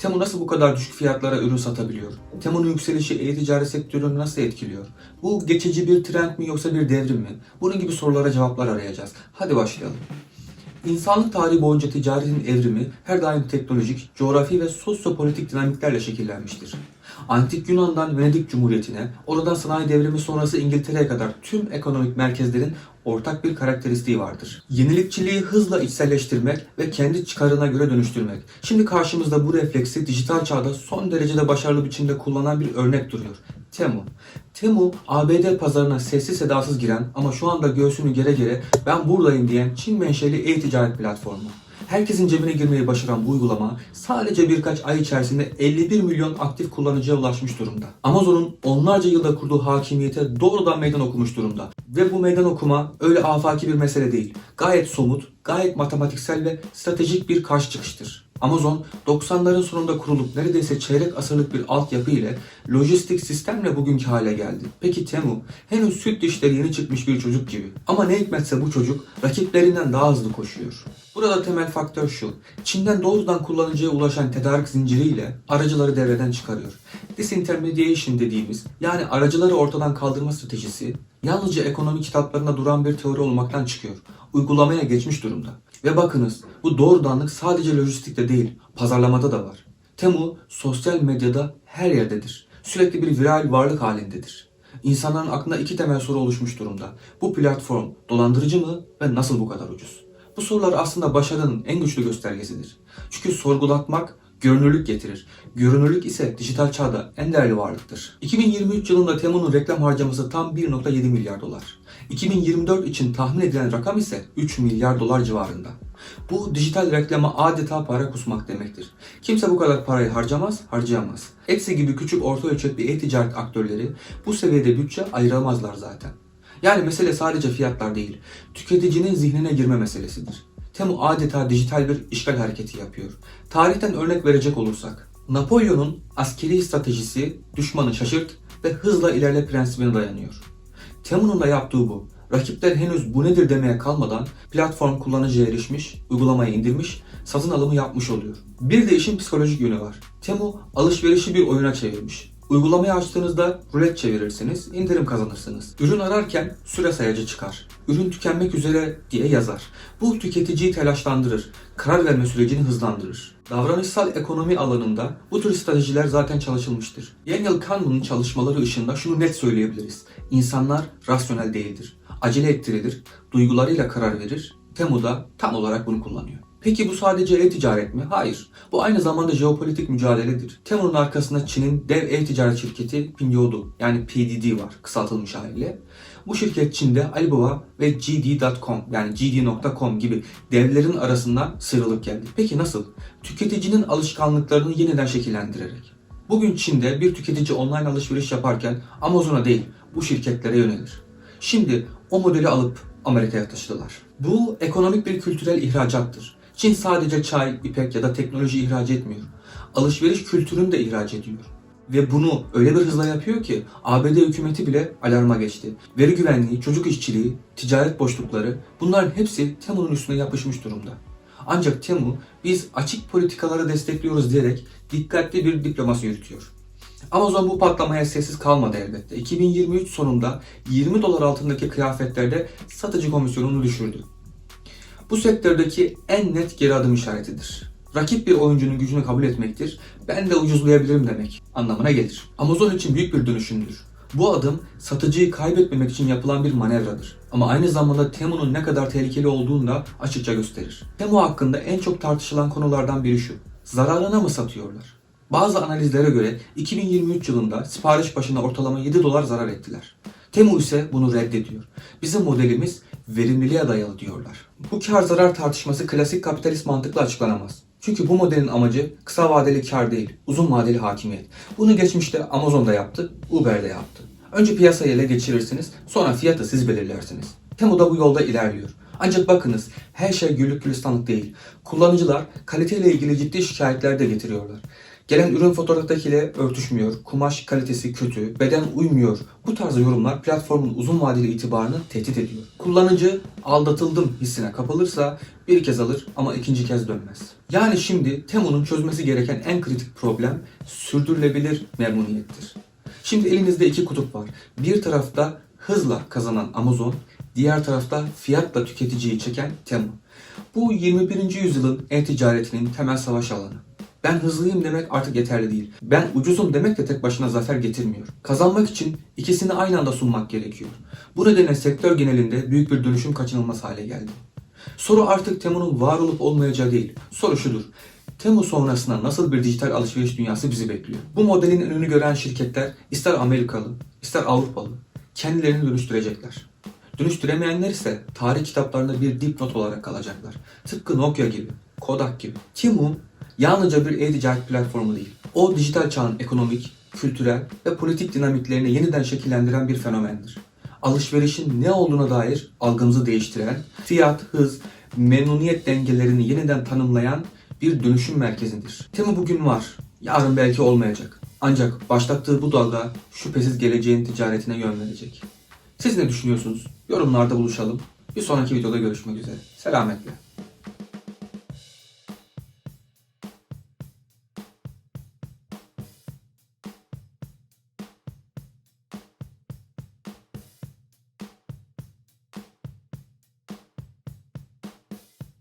Temu nasıl bu kadar düşük fiyatlara ürün satabiliyor? Temu'nun yükselişi e-ticaret sektörünü nasıl etkiliyor? Bu geçici bir trend mi yoksa bir devrim mi? Bunun gibi sorulara cevaplar arayacağız. Hadi başlayalım. İnsanlık tarihi boyunca ticaretin evrimi her daim teknolojik, coğrafi ve sosyopolitik dinamiklerle şekillenmiştir. Antik Yunan'dan Venedik Cumhuriyeti'ne, oradan sanayi devrimi sonrası İngiltere'ye kadar tüm ekonomik merkezlerin ortak bir karakteristiği vardır. Yenilikçiliği hızla içselleştirmek ve kendi çıkarına göre dönüştürmek. Şimdi karşımızda bu refleksi dijital çağda son derecede başarılı biçimde kullanan bir örnek duruyor. Temu. Temu, ABD pazarına sessiz sedasız giren ama şu anda göğsünü gere gere ben buradayım diyen Çin menşeli e-ticaret platformu. Herkesin cebine girmeyi başaran bu uygulama sadece birkaç ay içerisinde 51 milyon aktif kullanıcıya ulaşmış durumda. Amazon'un onlarca yılda kurduğu hakimiyete doğrudan meydan okumuş durumda. Ve bu meydan okuma öyle afaki bir mesele değil. Gayet somut, gayet matematiksel ve stratejik bir karşı çıkıştır. Amazon 90'ların sonunda kurulup neredeyse çeyrek asırlık bir altyapı ile lojistik sistemle bugünkü hale geldi. Peki Temu henüz süt dişleri yeni çıkmış bir çocuk gibi. Ama ne hikmetse bu çocuk rakiplerinden daha hızlı koşuyor. Burada temel faktör şu. Çin'den doğrudan kullanıcıya ulaşan tedarik zinciriyle aracıları devreden çıkarıyor. Disintermediation dediğimiz yani aracıları ortadan kaldırma stratejisi yalnızca ekonomi kitaplarında duran bir teori olmaktan çıkıyor. Uygulamaya geçmiş durumda. Ve bakınız bu doğrudanlık sadece lojistikte değil pazarlamada da var. Temu sosyal medyada her yerdedir. Sürekli bir viral varlık halindedir. İnsanların aklında iki temel soru oluşmuş durumda. Bu platform dolandırıcı mı ve nasıl bu kadar ucuz? Bu sorular aslında başarının en güçlü göstergesidir. Çünkü sorgulatmak görünürlük getirir. Görünürlük ise dijital çağda en değerli varlıktır. 2023 yılında Temu'nun reklam harcaması tam 1.7 milyar dolar. 2024 için tahmin edilen rakam ise 3 milyar dolar civarında. Bu dijital reklama adeta para kusmak demektir. Kimse bu kadar parayı harcamaz, harcayamaz. Etsy gibi küçük orta ölçekli e-ticaret aktörleri bu seviyede bütçe ayıramazlar zaten. Yani mesele sadece fiyatlar değil, tüketicinin zihnine girme meselesidir. Temu adeta dijital bir işgal hareketi yapıyor. Tarihten örnek verecek olursak, Napolyon'un askeri stratejisi düşmanı şaşırt ve hızla ilerle prensibine dayanıyor. Temu'nun da yaptığı bu. Rakipler henüz bu nedir demeye kalmadan platform kullanıcıya erişmiş, uygulamayı indirmiş, satın alımı yapmış oluyor. Bir de işin psikolojik yönü var. Temu alışverişi bir oyuna çevirmiş. Uygulamayı açtığınızda rulet çevirirsiniz, indirim kazanırsınız. Ürün ararken süre sayacı çıkar. Ürün tükenmek üzere diye yazar. Bu tüketiciyi telaşlandırır, karar verme sürecini hızlandırır. Davranışsal ekonomi alanında bu tür stratejiler zaten çalışılmıştır. Daniel Kahneman'ın çalışmaları ışığında şunu net söyleyebiliriz. İnsanlar rasyonel değildir. Acele ettirilir, duygularıyla karar verir. Temu da tam olarak bunu kullanıyor. Peki bu sadece e-ticaret mi? Hayır. Bu aynı zamanda jeopolitik mücadeledir. Temu'nun arkasında Çin'in dev e-ticaret şirketi Pinduoduo yani PDD var kısaltılmış haliyle. Bu şirket Çin'de Alibaba ve JD.com yani JD.com gibi devlerin arasından sıyrılıp geldi. Peki nasıl? Tüketicinin alışkanlıklarını yeniden şekillendirerek. Bugün Çin'de bir tüketici online alışveriş yaparken Amazon'a değil bu şirketlere yönelir. Şimdi o modeli alıp Amerika'ya taşıdılar. Bu ekonomik bir kültürel ihracattır. Çin sadece çay, ipek ya da teknoloji ihraç etmiyor. Alışveriş kültürünü de ihraç ediyor. Ve bunu öyle bir hızla yapıyor ki ABD hükümeti bile alarma geçti. Veri güvenliği, çocuk işçiliği, ticaret boşlukları bunların hepsi Temu'nun üstüne yapışmış durumda. Ancak Temu biz açık politikaları destekliyoruz diyerek dikkatli bir diplomasi yürütüyor. Amazon bu patlamaya sessiz kalmadı elbette. 2023 sonunda 20 dolar altındaki kıyafetlerde satıcı komisyonunu düşürdü. Bu sektördeki en net geri adım işaretidir. Rakip bir oyuncunun gücünü kabul etmektir, ben de ucuzlayabilirim demek anlamına gelir. Amazon için büyük bir dönüşümdür. Bu adım satıcıyı kaybetmemek için yapılan bir manevradır. Ama aynı zamanda Temu'nun ne kadar tehlikeli olduğunu da açıkça gösterir. Temu hakkında en çok tartışılan konulardan biri şu. Zararına mı satıyorlar? Bazı analizlere göre 2023 yılında sipariş başına ortalama 7 dolar zarar ettiler. Temu ise bunu reddediyor. Bizim modelimiz verimliliğe dayalı diyorlar. Bu kar zarar tartışması klasik kapitalist mantıkla açıklanamaz. Çünkü bu modelin amacı kısa vadeli kar değil, uzun vadeli hakimiyet. Bunu geçmişte Amazon'da yaptı, Uber'de yaptı. Önce piyasayı ele geçirirsiniz, sonra fiyatı siz belirlersiniz. Temu da bu yolda ilerliyor. Ancak bakınız her şey güllük gülistanlık değil. Kullanıcılar kaliteyle ilgili ciddi şikayetler de getiriyorlar. Gelen ürün fotoğraftakiyle örtüşmüyor, kumaş kalitesi kötü, beden uymuyor. Bu tarz yorumlar platformun uzun vadeli itibarını tehdit ediyor. Kullanıcı aldatıldım hissine kapılırsa bir kez alır ama ikinci kez dönmez. Yani şimdi Temu'nun çözmesi gereken en kritik problem sürdürülebilir memnuniyettir. Şimdi elinizde iki kutup var. Bir tarafta hızla kazanan Amazon, diğer tarafta fiyatla tüketiciyi çeken Temu. Bu 21. yüzyılın e-ticaretinin temel savaş alanı. Ben hızlıyım demek artık yeterli değil. Ben ucuzum demek de tek başına zafer getirmiyor. Kazanmak için ikisini aynı anda sunmak gerekiyor. Bu nedenle sektör genelinde büyük bir dönüşüm kaçınılmaz hale geldi. Soru artık Temu'nun var olup olmayacağı değil. Soru şudur. Temu sonrasında nasıl bir dijital alışveriş dünyası bizi bekliyor? Bu modelin önünü gören şirketler ister Amerikalı, ister Avrupalı kendilerini dönüştürecekler. Dönüştüremeyenler ise tarih kitaplarında bir dipnot olarak kalacaklar. Tıpkı Nokia gibi, Kodak gibi. Temu yalnızca bir e-ticaret platformu değil. O dijital çağın ekonomik, kültürel ve politik dinamiklerini yeniden şekillendiren bir fenomendir. Alışverişin ne olduğuna dair algımızı değiştiren, fiyat, hız, memnuniyet dengelerini yeniden tanımlayan bir dönüşüm merkezidir. Temu bugün var, yarın belki olmayacak. Ancak başlattığı bu dalga şüphesiz geleceğin ticaretine yön verecek. Siz ne düşünüyorsunuz? Yorumlarda buluşalım. Bir sonraki videoda görüşmek üzere. Selametle.